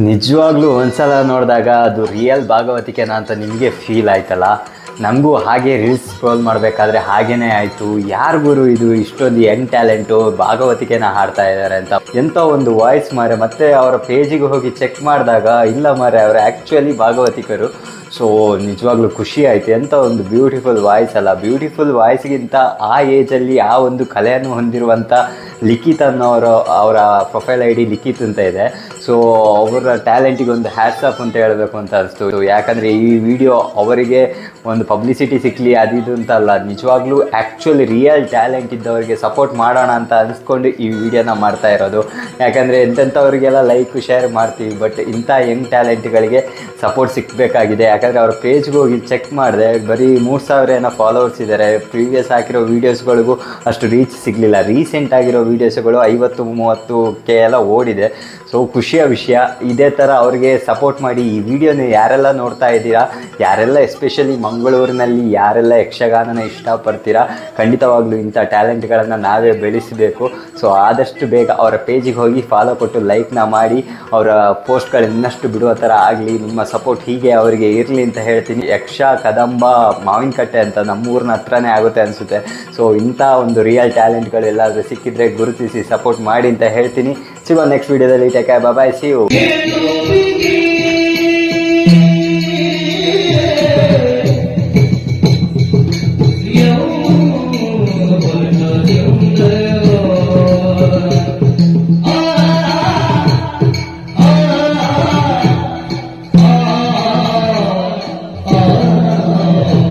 ನಿಜವಾಗ್ಲೂ ಒಂದ್ಸಲ ನೋಡಿದಾಗ ಅದು ರಿಯಲ್ ಭಾಗವತಿಕೆನ ಅಂತ ನಿಮಗೆ ಫೀಲ್ ಆಯ್ತಲ್ಲ? ನಮಗೂ ಹಾಗೆ ರೀಲ್ಸ್ ಸ್ಕ್ರೋಲ್ ಮಾಡಬೇಕಾದ್ರೆ ಹಾಗೇನೇ ಆಯಿತು. ಯಾರಿಗೂ ಇದು? ಇಷ್ಟೊಂದು ಯಂಗ್ ಟ್ಯಾಲೆಂಟು ಭಾಗವತಿಕೆನ ಹಾಡ್ತಾ ಇದ್ದಾರೆ ಅಂತ. ಎಂಥ ಒಂದು ವಾಯ್ಸ್ ಮಾರೆ, ಮತ್ತೆ ಅವರ ಪೇಜಿಗೆ ಹೋಗಿ ಚೆಕ್ ಮಾಡಿದಾಗ, ಇಲ್ಲ ಮಾರೆ, ಅವರು ಆ್ಯಕ್ಚುಲಿ ಭಾಗವತಿಕರು. ಸೊ ನಿಜವಾಗ್ಲೂ ಖುಷಿ ಆಯಿತು. ಎಂಥ ಒಂದು ಬ್ಯೂಟಿಫುಲ್ ವಾಯ್ಸ್ ಅಲ್ಲ. ಬ್ಯೂಟಿಫುಲ್ ವಾಯ್ಸ್ಗಿಂತ ಆ ಏಜಲ್ಲಿ ಆ ಒಂದು ಕಲೆಯನ್ನು ಹೊಂದಿರುವಂಥ ಲಿಖಿತ್ ಅನ್ನೋರು, ಅವರ ಪ್ರೊಫೈಲ್ ಐ ಡಿ ಲಿಖಿತ್ ಅಂತ ಇದೆ. ಸೊ ಅವರ ಟ್ಯಾಲೆಂಟಿಗೆ ಒಂದು ಆಫ್ ಅಂತ ಹೇಳಬೇಕು ಅಂತ ಅನಿಸ್ತು. ಯಾಕಂದರೆ ಈ ವಿಡಿಯೋ ಅವರಿಗೆ ಒಂದು ಪಬ್ಲಿಸಿಟಿ ಸಿಕ್ಕಲಿ ಅದು ಇದು ಅಂತ ಅಲ್ಲ. ನಿಜವಾಗ್ಲೂ ಆ್ಯಕ್ಚುಲಿ ರಿಯಲ್ ಟ್ಯಾಲೆಂಟ್ ಇದ್ದವರಿಗೆ ಸಪೋರ್ಟ್ ಮಾಡೋಣ ಅಂತ ಅನಿಸ್ಕೊಂಡು ಈ ವಿಡಿಯೋನ ಮಾಡ್ತಾ ಇರೋದು. ಯಾಕಂದರೆ ಎಂತೆಂಥವ್ರಿಗೆಲ್ಲ ಲೈಕ್ ಶೇರ್ ಮಾಡ್ತೀವಿ ಬಟ್ ಇಂಥ ಯಂಗ್ ಟ್ಯಾಲೆಂಟ್ಗಳಿಗೆ ಸಪೋರ್ಟ್ ಸಿಕ್ಕಬೇಕಾಗಿದೆ ಯಾಕಂದರೆ ಅವ್ರ ಪೇಜ್ಗೆ ಹೋಗಿ ಚೆಕ್ ಮಾಡಿದೆ, ಬರೀ ಮೂರು ಸಾವಿರ ಏನೋ ಫಾಲೋವರ್ಸ್ ಇದ್ದಾರೆ ಪ್ರೀವಿಯಸ್ ಹಾಕಿರೋ ವೀಡಿಯೋಸ್ಗಳಿಗೂ ಅಷ್ಟು ರೀಚ್ ಸಿಗಲಿಲ್ಲ. ರೀಸೆಂಟ್ ಆಗಿರೋ ವೀಡಿಯೋಸ್ಗಳು ಐವತ್ತು, ಮೂವತ್ತು ಕೆ ಎಲ್ಲ ಓಡಿದೆ. ಸೊ ಖುಷಿಯ ವಿಷಯ, ಇದೇ ಥರ ಅವ್ರಿಗೆ ಸಪೋರ್ಟ್ ಮಾಡಿ ಈ ವಿಡಿಯೋನ ಯಾರೆಲ್ಲ ನೋಡ್ತಾ ಇದ್ದೀರಾ, ಯಾರೆಲ್ಲ ಎಸ್ಪೆಷಲಿ ಮಂಗಳೂರಿನಲ್ಲಿ ಯಾರೆಲ್ಲ ಯಕ್ಷಗಾನನ ಇಷ್ಟಪಡ್ತೀರಾ, ಖಂಡಿತವಾಗ್ಲೂ ಇಂಥ ಟ್ಯಾಲೆಂಟ್ಗಳನ್ನು ನಾವೇ ಬೆಳೆಸಬೇಕು. ಸೊ ಆದಷ್ಟು ಬೇಗ ಅವರ ಪೇಜಿಗೆ ಹೋಗಿ ಫಾಲೋ ಕೊಟ್ಟು ಲೈಕ್ನ ಮಾಡಿ, ಅವರ ಪೋಸ್ಟ್ಗಳು ಇನ್ನಷ್ಟು ಬಿಡುವ ಥರ ಆಗಲಿ, ನಿಮ್ಮ ಸಪೋರ್ಟ್ ಹೀಗೆ ಅವರಿಗೆ ಇರಲಿ ಅಂತ ಹೇಳ್ತೀನಿ. ಯಕ್ಷ, ಕದಂಬ, ಮಾವಿನಕಟ್ಟೆ ಅಂತ ನಮ್ಮೂರಿನ ಹತ್ರನೇ ಆಗುತ್ತೆ ಅನಿಸುತ್ತೆ. ಸೊ ಇಂಥ ಒಂದು ರಿಯಲ್ ಟ್ಯಾಲೆಂಟ್ಗಳು ಎಲ್ಲಾದರೂ ಸಿಕ್ಕಿದ್ರೆ ಗುರುತಿಸಿ ಸಪೋರ್ಟ್ ಮಾಡಿ ಅಂತ ಹೇಳ್ತೀನಿ. ಸಿಗೋ ನೆಕ್ಸ್ಟ್ ವಿಡಿಯೋದಲ್ಲಿ ಟೇಕ್ ಬಾಯ್ ಸಿ ಯು